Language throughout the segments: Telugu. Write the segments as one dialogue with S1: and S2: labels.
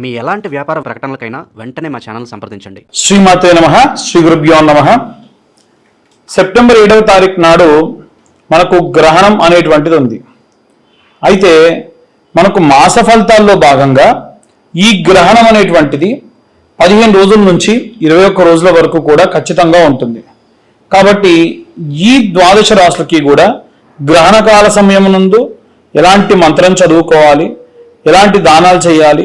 S1: మీ ఎలాంటి వ్యాపార ప్రకటనలకైనా వెంటనే మా ఛానల్ సంప్రదించండి.
S2: శ్రీమాతే నమ శ్రీ గురుభ్యో నమ. సెప్టెంబర్ ఏడవ తారీఖు నాడు మనకు గ్రహణం అనేటువంటిది ఉంది. అయితే మనకు మాస ఫలితాల్లో భాగంగా ఈ గ్రహణం అనేటువంటిది పదిహేను రోజుల నుంచి ఇరవై ఒక్క రోజుల వరకు కూడా ఖచ్చితంగా ఉంటుంది. కాబట్టి ఈ ద్వాదశ రాశులకి కూడా గ్రహణ కాల సమయం నందు ఎలాంటి మంత్రం చదువుకోవాలి ఎలాంటి దానాలు చేయాలి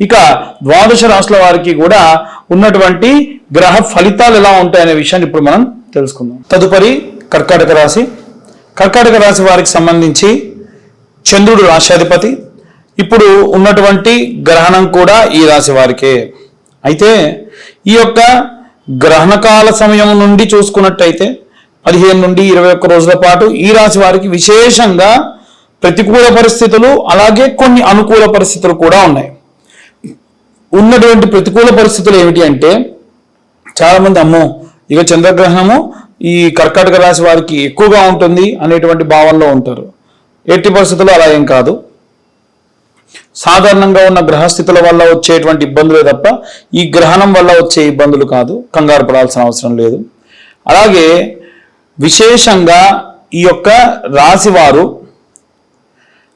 S2: ఇక ద్వాదశ రాశుల వారికి కూడా ఉన్నటువంటి గ్రహ ఫలితాలు ఎలా ఉంటాయనే విషయాన్ని ఇప్పుడు మనం తెలుసుకుందాం. తదుపరి కర్కాటక రాశి. కర్కాటక రాశి వారికి సంబంధించి చంద్రుడు రాశ్యాధిపతి ఇప్పుడు ఉన్నటువంటి గ్రహణం కూడా ఈ రాశి వారికే. అయితే ఈ యొక్క గ్రహణకాల సమయం నుండి చూసుకున్నట్టయితే పదిహేను నుండి ఇరవై ఒక్క రోజుల పాటు ఈ రాశి వారికి విశేషంగా ప్రతికూల పరిస్థితులు అలాగే కొన్ని అనుకూల పరిస్థితులు కూడా ఉన్నాయి. ఉన్నటువంటి ప్రతికూల పరిస్థితులు ఏమిటి అంటే చాలామంది అమ్మో ఇక చంద్రగ్రహణము ఈ కర్కాటక రాశి వారికి ఎక్కువగా ఉంటుంది అనేటువంటి భావనలో ఉంటారు. ఎట్టి పరిస్థితుల్లో అలా ఏం కాదు. సాధారణంగా ఉన్న గ్రహస్థితుల వల్ల వచ్చేటువంటి ఇబ్బందులే తప్ప ఈ గ్రహణం వల్ల వచ్చే ఇబ్బందులు కాదు. కంగారు పడాల్సిన అవసరం లేదు. అలాగే విశేషంగా ఈ యొక్క రాశివారు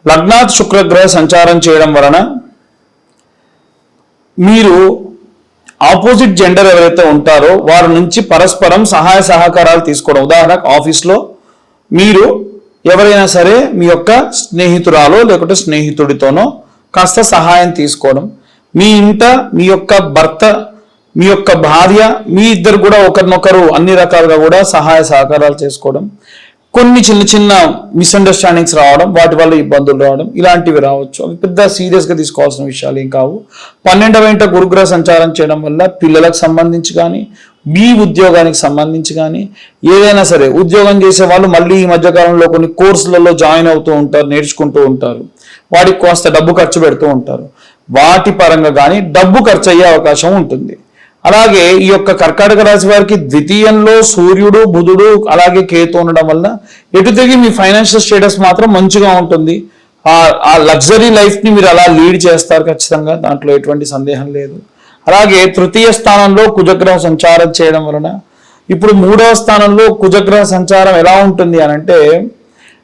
S2: లగ్నాథ్ లగ్నాత్ శుక్రగ్రహ సంచారం చేయడం వలన మీరు ఆపోజిట్ జెండర్ ఎవరైతే ఉంటారో వారి నుంచి పరస్పరం సహాయ సహకారాలు తీసుకోవడం. ఉదాహరణకు ఆఫీస్లో మీరు ఎవరైనా సరే మీ యొక్క స్నేహితురాలో లేకుంటే స్నేహితుడితోనో కాస్త సహాయం తీసుకోవడం. మీ ఇంట మీ యొక్క భర్త మీ యొక్క భార్య మీ ఇద్దరు కూడా ఒకరినొకరు అన్ని రకాలుగా కూడా సహాయ సహకారాలు చేసుకోవడం. కొన్ని చిన్న చిన్న మిస్అండర్స్టాండింగ్స్ రావడం వాటి వల్ల ఇబ్బందులు రావడం ఇలాంటివి రావచ్చు. అవి పెద్ద సీరియస్గా తీసుకోవాల్సిన విషయాలు ఏం కావు. పన్నెండవ ఇంట గురుగ్రహ సంచారం చేయడం వల్ల పిల్లలకు సంబంధించి కానీ మీ ఉద్యోగానికి సంబంధించి కానీ ఏదైనా సరే ఉద్యోగం చేసే వాళ్ళు మళ్ళీ ఈ మధ్యకాలంలో కొన్ని కోర్సులలో జాయిన్ అవుతూ ఉంటారు నేర్చుకుంటూ ఉంటారు. వాటికి కాస్త డబ్బు ఖర్చు పెడుతూ ఉంటారు. వాటి పరంగా కానీ డబ్బు ఖర్చు అయ్యే అవకాశం ఉంటుంది. అలాగే ఈ యొక్క కర్కాటక రాశి వారికి ద్వితీయంలో సూర్యుడు బుధుడు అలాగే కేతు ఉండడం వల్ల ఎటు తిరిగి మీ ఫైనాన్షియల్ స్టేటస్ మాత్రం మంచిగా ఉంటుంది. ఆ ఆ లగ్జరీ లైఫ్ని మీరు అలా లీడ్ చేస్తారు ఖచ్చితంగా దాంట్లో ఎటువంటి సందేహం లేదు. అలాగే తృతీయ స్థానంలో కుజగ్రహ సంచారం చేయడం వలన ఇప్పుడు మూడవ స్థానంలో కుజగ్రహ సంచారం ఎలా ఉంటుంది అని అంటే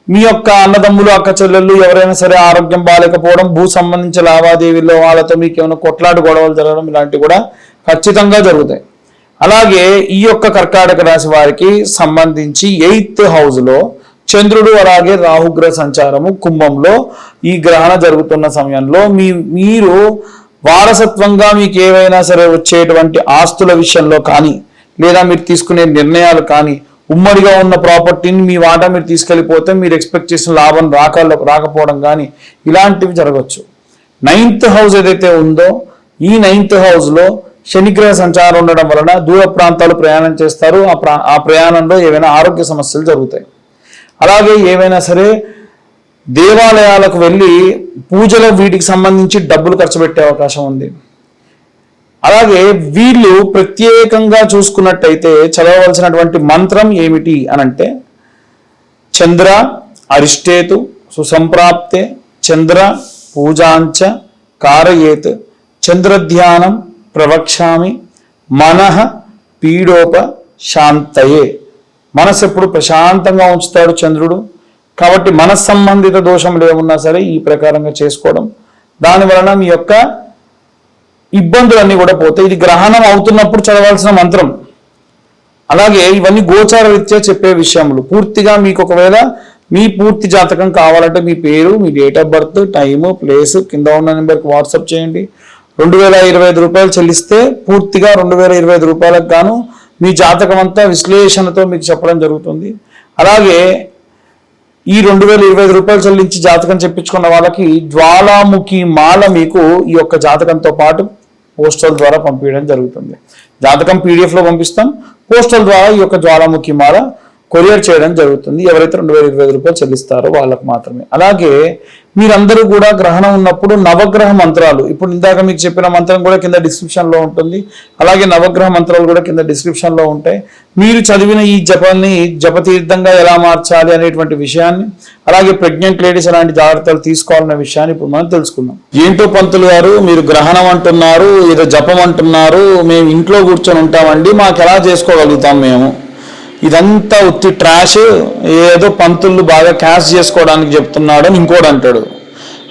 S2: మీ యొక్క అన్నదమ్ములు అక్క చెల్లెళ్ళు ఎవరైనా సరే ఆరోగ్యం బాగాలేకపోవడం భూ సంబంధించిన లావాదేవీల్లో వాళ్ళతో మీకు ఏమైనా కొట్లాట గొడవలు జరగడం ఇలాంటివి కూడా ఖచ్చితంగా జరుగుతాయి. అలాగే ఈ యొక్క కర్కాటక రాశి వారికి సంబంధించి ఎయిత్ హౌస్లో చంద్రుడు అలాగే రాహుగ్రహ సంచారము కుంభంలో ఈ గ్రహణ జరుగుతున్న సమయంలో మీ మీరు వారసత్వంగా మీకు ఏవైనా సరే వచ్చేటువంటి ఆస్తుల విషయంలో కానీ లేదా మీరు తీసుకునే నిర్ణయాలు కానీ ఉమ్మడిగా ఉన్న ప్రాపర్టీని మీ వాటా మీరు తీసుకెళ్ళిపోతే మీరు ఎక్స్పెక్ట్ చేసిన లాభం రాక రాకపోవడం కానీ ఇలాంటివి జరగవచ్చు. నైన్త్ హౌస్ ఏదైతే ఉందో ఈ నైన్త్ హౌస్లో శనిగ్రహ సంచారం ఉండడం వలన దూర ప్రాంతాలు ప్రయాణం చేస్తారు. ఆ ప్రా ఆ ప్రయాణంలో ఏవైనా ఆరోగ్య సమస్యలు జరుగుతాయి. అలాగే ఏవైనా సరే దేవాలయాలకు వెళ్ళి పూజలో వీటికి సంబంధించి డబ్బులు ఖర్చు పెట్టే అవకాశం ఉంది. అలాగే వీళ్ళు ప్రత్యేకంగా చూసుకున్నట్టయితే చదవవలసినటువంటి మంత్రం ఏమిటి అని అంటే చంద్ర అరిష్టేతు సుసంప్రాప్తే చంద్ర పూజాంచ కారయేత్ చంద్రధ్యానం ప్రవక్ష్యామి మనః పీడోప శాంతయే. మనసు ఎప్పుడు ప్రశాంతంగా ఉంచుతాడు చంద్రుడు. కాబట్టి మనస్సంబంధిత దోషములు ఏమున్నా సరే ఈ ప్రకారంగా చేసుకోవడం. దాని వలన మీ యొక్క ఇబ్బందులన్నీ కూడా పోతాయి. ఇది గ్రహణం అవుతున్నప్పుడు చదవాల్సిన మంత్రం. అలాగే ఇవన్నీ గోచార రీత్యా చెప్పే విషయములు. పూర్తిగా మీకు ఒకవేళ మీ పూర్తి జాతకం కావాలంటే మీ పేరు మీ date of birth time place కింద ఉన్న నెంబర్కి వాట్సాప్ చేయండి. రెండు వేల ఇరవై ఐదు రూపాయలు చెల్లిస్తే పూర్తిగా రెండు వేల ఇరవై ఐదు రూపాయలకు గాను మీ జాతకం అంతా విశ్లేషణతో మీకు చెప్పడం జరుగుతుంది. అలాగే ఈ రెండు వేల ఇరవై ఐదు రూపాయలు చెల్లించి జాతకం చెప్పించుకున్న వాళ్ళకి జ్వాలాముఖి మాల మీకు ఈ యొక్క జాతకంతో పాటు పోస్టల్ ద్వారా పంపించడం జరుగుతుంది. జాతకం పీడిఎఫ్లో పంపిస్తాం. పోస్టల్ ద్వారా ఈ యొక్క జ్వాలాముఖి మాల కొరియర్ చేయడం జరుగుతుంది. ఎవరైతే రెండు వేల ఇరవై ఐదు రూపాయలు చెల్లిస్తారో వాళ్ళకు మాత్రమే. అలాగే మీరందరూ కూడా గ్రహణం ఉన్నప్పుడు నవగ్రహ మంత్రాలు. ఇప్పుడు ఇందాక మీకు చెప్పిన మంత్రం కూడా కింద డిస్క్రిప్షన్లో ఉంటుంది. అలాగే నవగ్రహ మంత్రాలు కూడా కింద డిస్క్రిప్షన్లో ఉంటాయి. మీరు చదివిన ఈ జపాన్ని జపతీర్థంగా ఎలా మార్చాలి అనేటువంటి విషయాన్ని అలాగే ప్రెగ్నెంట్ లేడీస్ ఎలాంటి జాగ్రత్తలు తీసుకోవాలనే విషయాన్ని ఇప్పుడు మనం తెలుసుకుందాం. ఏంటో పంతులు గారు మీరు గ్రహణం అంటున్నారు ఏదో జపం అంటున్నారు మేము ఇంట్లో కూర్చొని ఉంటామండి మాకు ఎలా చేసుకోగలుగుతాం మేము? ఇదంతా ఉత్తి ట్రాష్ ఏదో పంతులు బాగా క్యాష్ చేసుకోవడానికి చెప్తున్నాడు అని ఇంకోటి అంటాడు.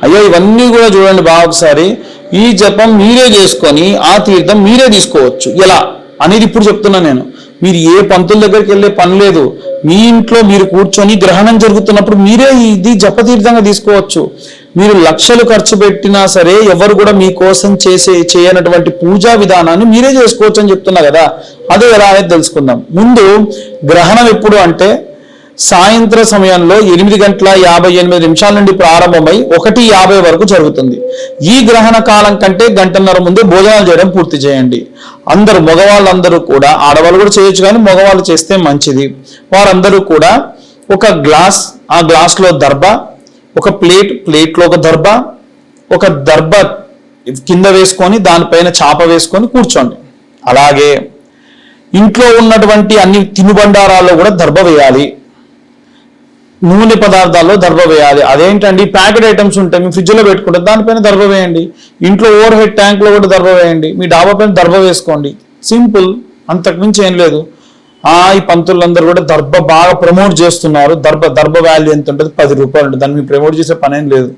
S2: అయ్యో ఇవన్నీ కూడా చూడండి బాగా ఒకసారి. ఈ జపం మీరే చేసుకొని ఆ తీర్థం మీరే తీసుకోవచ్చు. ఎలా? అనేది ఇప్పుడు చెప్తున్నా నేను. మీరు ఏ పంతుల దగ్గరికి వెళ్ళే పని లేదు. మీ ఇంట్లో మీరు కూర్చొని గ్రహణం జరుగుతున్నప్పుడు మీరే ఇది జపతీర్థంగా తీసుకోవచ్చు. మీరు లక్షలు ఖర్చు పెట్టినా సరే ఎవరు కూడా మీకోసం చేసే చేయనటువంటి పూజా విధానాన్ని మీరే చేసుకోవచ్చు అని చెప్తున్నా కదా. అదే ఎలా అనేది తెలుసుకుందాం. ముందు గ్రహణం ఎప్పుడు అంటే సాయంత్ర సమయంలో ఎనిమిది గంటల యాభై ఎనిమిది నిమిషాల నుండి ప్రారంభమై ఒకటి యాభై వరకు జరుగుతుంది. ఈ గ్రహణ కాలం కంటే గంటన్నర ముందే భోజనాలు చేయడం పూర్తి చేయండి. అందరూ మగవాళ్ళందరూ కూడా ఆడవాళ్ళు కూడా చేయొచ్చు కానీ మగవాళ్ళు చేస్తే మంచిది. వారందరూ కూడా ఒక గ్లాస్ ఆ గ్లాస్లో దర్భ ఒక ప్లేట్ ప్లేట్లో ఒక దర్భ ఒక దర్భ కింద వేసుకొని దానిపైన చాప వేసుకొని కూర్చోండి. అలాగే ఇంట్లో ఉన్నటువంటి అన్ని తినుబండారాల్లో కూడా దర్భ వేయాలి. నూనె పదార్థాల్లో దర్భ వేయాలి. అదేంటండి? ప్యాకెట్ ఐటమ్స్ ఉంటాయి మీ ఫ్రిడ్జ్లో పెట్టుకుంటే. దానిపైన దర్భ వేయండి. ఇంట్లో ఓవర్ హెడ్ ట్యాంక్లో కూడా దర్భ వేయండి. మీ డాబా పైన దర్భ వేసుకోండి. సింపుల్. అంతకుమించి ఏం లేదు. ఆ ఈ పంతులందరూ కూడా దర్భ బాగా ప్రమోట్ చేస్తున్నారు. దర్భ దర్భ వాల్యూ ఎంత ఉంటుంది? పది రూపాయలు ఉంటుంది. దాన్ని మీరు ప్రమోట్ చేసే పనేం లేదు.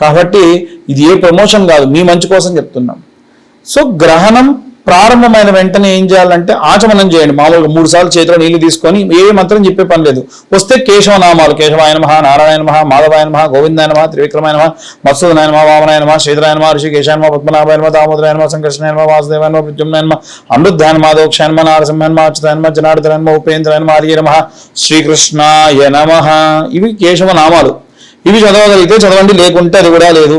S2: కాబట్టి ఇది ఏ ప్రమోషన్ కాదు. మీ మంచి కోసం చెప్తున్నాం. సో గ్రహణం ప్రారంభమైన వెంటనే ఏం చేయాలంటే ఆచమనం చేయండి. మామూలుగా మూడు సార్లు చేతిలో నీళ్ళు తీసుకొని ఏ మంత్రం చెప్పే పని లేదు. వస్తే కేశవనామాలు కేశవాయన మహా నారాయణ మహా మాధవాయన మహా గోవిందాయన మహా త్రివిక్రమాయన మహా మత్స్యనాయన మహా వామనాయన మహా శ్రీధరాయన మహా ఋషికేశాయన మహా పద్మనాభాయన మహా దామోదరాయన మహా సంకర్షణాయన మహా వాసుదేవాయన మహా ప్రద్యుమ్నాయన మహా అమృద్ధాయన మహా దోక్షాయన మహా నారసింహాయన మహా అచ్యుతాయన మహా జనార్దనాయన మహా ఉపేంద్రాయన మహా హరిహర మహా శ్రీకృష్ణాయ నమ. ఇవి కేశవ నామాలు ఇవి చదవగలిగితే చదవండి లేకుంటే అది కూడా లేదు.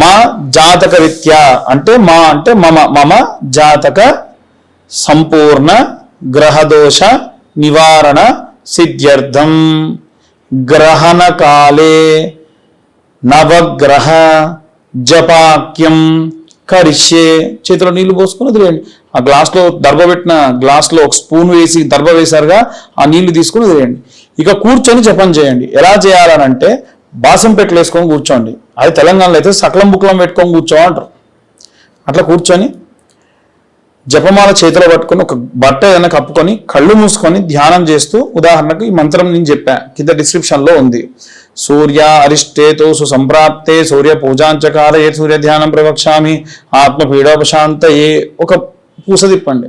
S2: మా జాతక రీత్యా అంటే మా అంటే మమ మమ జాతక సంపూర్ణ గ్రహదోష నివారణ సిద్ధ్యర్థం. గ్రహణ కాలే నవగ్రహ జపాక్యం కరిష్యే. చేతిలో నీళ్ళు పోసుకొని వదిలేయండి ఆ గ్లాస్లో దర్భ పెట్టిన గ్లాస్లో ఒక స్పూన్ వేసి దర్భ వేశారుగా ఆ నీళ్ళు తీసుకొని వదిలేయండి ఇక కూర్చొని జపం చేయండి. ఎలా చేయాలనంటే బాసం పెట్టలు వేసుకొని కూర్చోండి. అది తెలంగాణలో అయితే సకలం బుక్లం పెట్టుకొని కూర్చో అంటారు. అట్లా కూర్చొని జపమాల చేతిలో పట్టుకొని ఒక బట్ట ఏదైనా కప్పుకొని కళ్ళు మూసుకొని ధ్యానం చేస్తూ ఉదాహరణకు ఈ మంత్రం నేను చెప్పా కింద డిస్క్రిప్షన్లో ఉంది. సూర్య అరిష్టేతో సుసంప్రాప్తే సూర్య పూజాంచకాల ఏ సూర్య ధ్యానం ప్రవక్షామి ఆత్మ పీడోపశాంత ఏ ఒక పూస తిప్పండి.